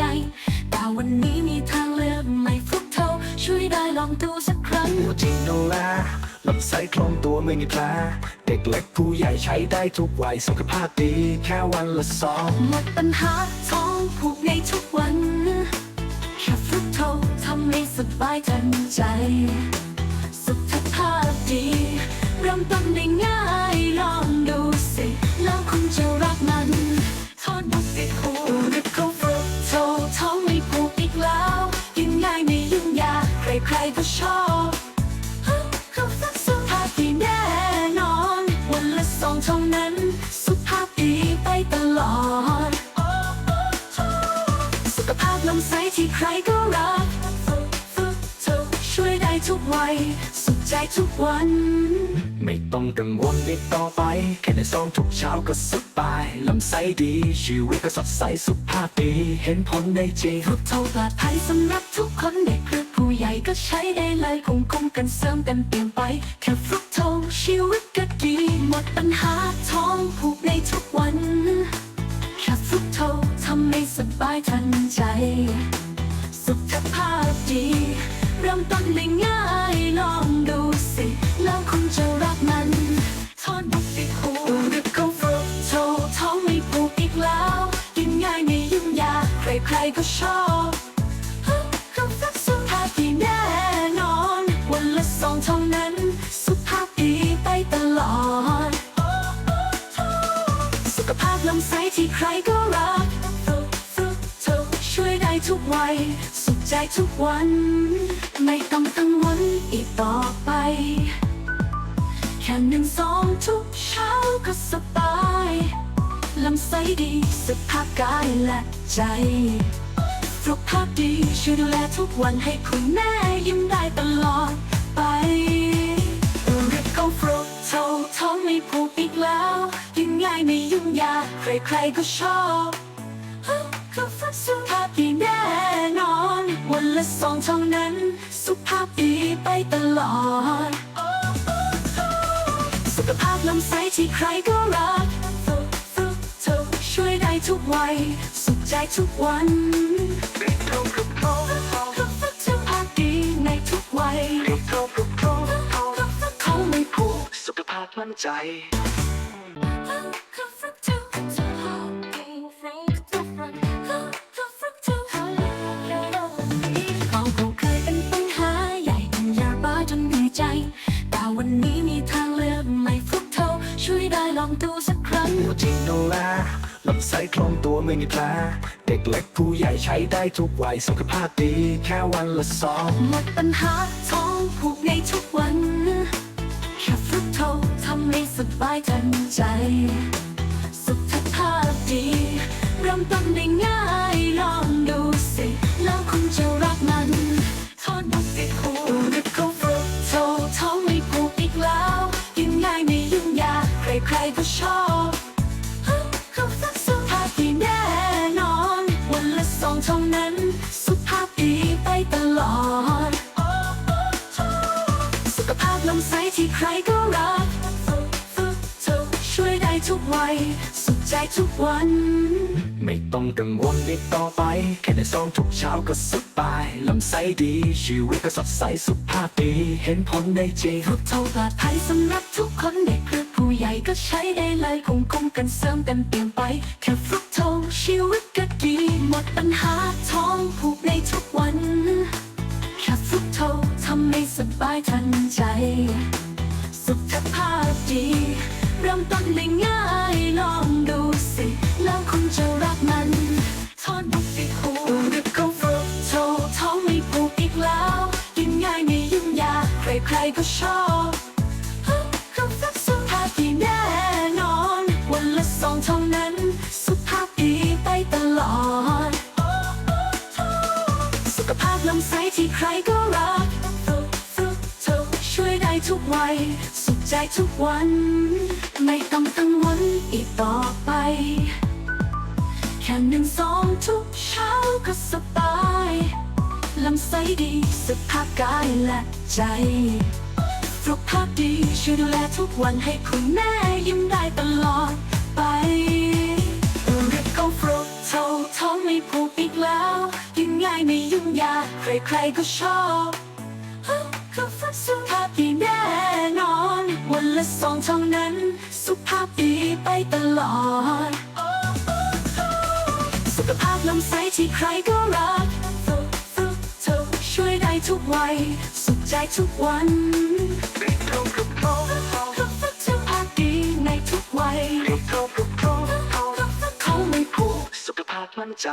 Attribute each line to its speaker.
Speaker 1: จ แต่วันนี้มีทางเลือกใหม่พวกเธาช่วยได้ลองดูสักครั้ง
Speaker 2: หัวจริงโนลาลำไส้คล่องตัวไม่มีแผลเด็กเล็กผู้ใหญ่ใช้ได้ทุกวัยสุขภาพดีแค่วันละสอง
Speaker 1: หมดปัญหาท้องผูกในทุกวันแค่ฟุกเททำให้สบายทันใจ สุขภาพดีเริ่มต้นได้ง่าย รก็ชอบเขาฟักสุขภาพดีแน่นอน วันละสองเท่านั้น สุขภาพดีไปตลอด สุขภาพลำไส้ที่ใครก็รักช่วยได้ทุกวัย ใจทุกวัน
Speaker 2: ไม่ต้องกังวลอีกต่อไป แค่ได้ซองทุกเช้าก็สบายลำไส้ดี ชีวิตก็สดใสสุขภาพดี เห็นผลได้จริง
Speaker 1: ฟรุตโทปลอดภัยสำหรับทุกคนเด็กหรือผู้ใหญ่ก็ใช้ได้เลยคงคงกันเสริมเต็มเปลี่ยนไป แค่ฟรุตโทชีวิตก็ดี หมดปัญหาท้องผูกในทุกวัน แค่ฟรุตโททำให้สบายทันใจ ก็ชอบเขาฟักสุขภาพดีแน่นอน วันละสองเท่านั้น สุขภาพดีไปตลอด สุขภาพลำไส้ที่ใครก็รักช่วยได้ทุกวัย สุขใจทุกวัน ไม่ต้องกังวลอีกต่อไป แค่หนึ่งสองทุกเช้าก็สบายลำไส้ดีสุขภาพกายและใจ สุขภาพดีช่วยดูแลทุกวันให้คุณแม่ยิ้มได้ตลอดไปรียกเขาฟรุตโทท้องไม่ผูกอีกแล้วกินง่ายไม่ยุ่งยากใครๆก็ชอบเขาฟักสุขภาพดีแน่นอน วันละสองเท่านั้น สุขภาพดีไปตลอด สุขภาพลำไส้ที่ใครก็รักฟรุตฟรุตโทช่วยได้ทุกวัย ใจทุกวันเขาฟักดีในทุกวัยเขาไม่ผูก
Speaker 2: สุขภาพมั่นใจ
Speaker 1: เขาฟักสุขภาพดีในทุกวันเขาฟักสุขภาพดีเขาคงเคยเป็นปัญหาใหญ่เป็นยาบ้าจนเหนื่อยใจ แต่วันนี้มีทางเลือกใหม่ฟุกโทช่วยได้ลองดูสักครั้ง
Speaker 2: จริงโนแล ลำไส้คล่องตัวไม่มีแผลเด็กเล็กผู้ใหญ่ใช้ได้ทุกวัยสุขภาพดีแค่วันละสอง
Speaker 1: หมดปัญหาท้องผูกในทุกวันแค่ฟรุตโททำให้สบายทันใจ สุขภาพดีเริ่มต้นได้ง่ายลองดูสิ แล้วคุณจะรักมันทอดบุกติดหูหรือเขาฟรุตโทท้องไม่ผูกอีกแล้ว กินง่ายไม่ยุ่งยากใครๆก็ชอบ กสุขภาพดีแน่นอน วันละสองเท่านั้น สุขภาพดีไปตลอด สุขภาพลำไส้ที่ใครก็รัก ช่วยได้ทุกวัย สุขใจทุกวัน
Speaker 2: ไม่ต้องกังวลอีกต่อไป แค่ได้ซองทุกเช้าก็สบาย ลำไส้ดี ชีวิตก็สดใส สุขภาพดี เห็นผลได้จริง
Speaker 1: ฟรุตโทปลอดภัยสำหรับทุกคนเด็กหรือ ใหญ่ก็ใช้ได้เลยคงคงกันเสริมเต็มเปลี่ยนไป แค่ฟรุตโทชีวิตก็ดีหมดปัญหาท้องผูกในทุกวัน แค่ฟรุตโททำให้สบายทันใจ สุขภาพดี เริ่มต้นได้ง่ายลองดูสิ แล้วคุณจะรักมันทอดบุกติดหูหรือเขาฟรุตโทท้องไม่ผูกอีกแล้วกินง่ายไม่ยุ่งยากใครๆก็ชอบ ลำไส้ที่ใครก็รักฟรุตฟรุตโทช่วยได้ทุกวัย สุขใจทุกวัน ไม่ต้องกังวลอีกต่อไป แค่หนึ่งสองทุกเช้าก็สบายลำไส้ดีสุขภาพกายและใจสุขภาพดีช่วยดูแลทุกวันให้คุณแม่ยิ้มได้ตลอดไปเรียกเขาฟรุตโทท้องไม่ผูกอีกแล้ว ง่ายไม่ยุ่งยากใครๆก็ชอบก็ฟักสุขภาพดีแน่นอน วันละสองเท่านั้น สุขภาพดีไปตลอด สุขภาพลำไส้ที่ใครก็รักช่วยได้ทุกวัย สุขใจทุกวันก็ฟักสุขภาพดีในทุกวัยก็ฟักเขาไม่ผูก
Speaker 2: สุขภาพมั่นใจ